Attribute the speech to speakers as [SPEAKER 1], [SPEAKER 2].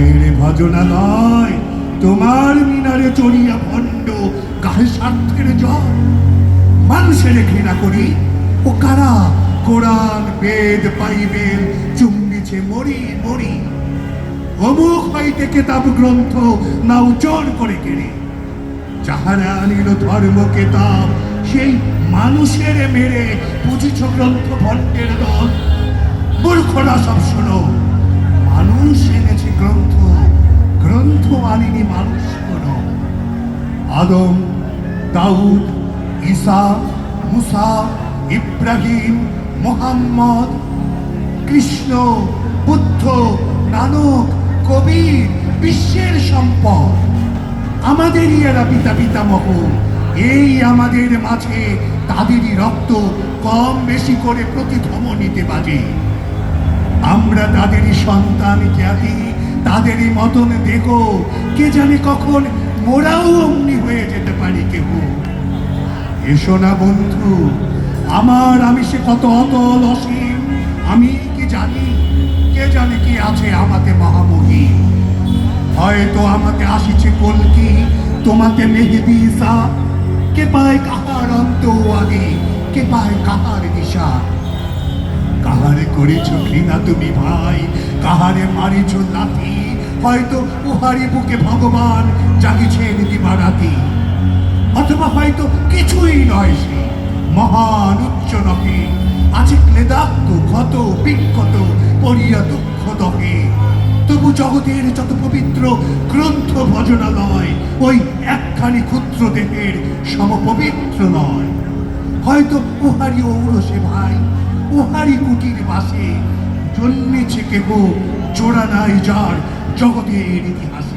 [SPEAKER 1] মায়ের ভজনালয় তোমার মিনারে চড়িয়া ভণ্ড কাহে স্বার্থের জল। মানুষের ঘৃণা করি, ও কারা কোরআন, বেদ, বাইবেল, চুম্বিছে মরি মরি। অমুক হইতে কেতাব গ্রন্থ না উজ্জ্বল করে কেড়ে। যাহারা আনিল ধর্ম কেতাব, সেই মানুষের মেরে বুঝিছ গ্রন্থ ভণ্ডের দল। মূর্খরা সব শোনো, মানুষ এনেছে গ্রন্থ গ্রন্থ আনিনি মানুষ কোনো? আদম, দাউদ, ঈসা, মুসা, ইব্রাহিম, মোহাম্মদ, কৃষ্ণ, বুদ্ধ, নানক, কবির, বিশ্বের সম্পদ। আমাদেরই এরা পিতা পিতামহ। এই আমাদের মাঝে তাদেরই রক্ত কম বেশি করে প্রতিধ্বনিতে বাজে। আমরা তাদেরই সন্তান জ্ঞাতি। তাদেরই মতন দেখো, কে জানে কখন মোরাও অমনি হয়ে যেতে পারি কেহ। এসো না বন্ধু, আমার আমি সে কত অতল অসীম, আমি কি জানি, কে জানে কি আছে আমাতে মহামহী হয়তো আমাকে আসিছে কলকি তোমাকে মেহেদি ইসা কে পায় কাহার অন্ত আগে, কে পায় কাহার দিশা। কাহারে করেছ ঘৃণা তুমি ভাই কাহারে মারিছ লাথি হয়তো উহারি বুকে ভগবান জাগিছেন দিবারাতি। অথবা হয়তো কিছুই নয় সে, মহান উচ্চ নহে, আছে ক্লেদাক্ত, ক্ষত, বিক্ষত পরিয়া দুঃখ দহে। তবু জগতের যত পবিত্র গ্রন্থ ভজনালয়, ওই একখানি ক্ষুদ্র দেহের সমপবিত্র নয়। হয়তো উহারি ঔরসে ভাই উহারি কুটির বাসে জন্মেছে কেহ জোড়া নাই যার জগতের ইতিহাসে।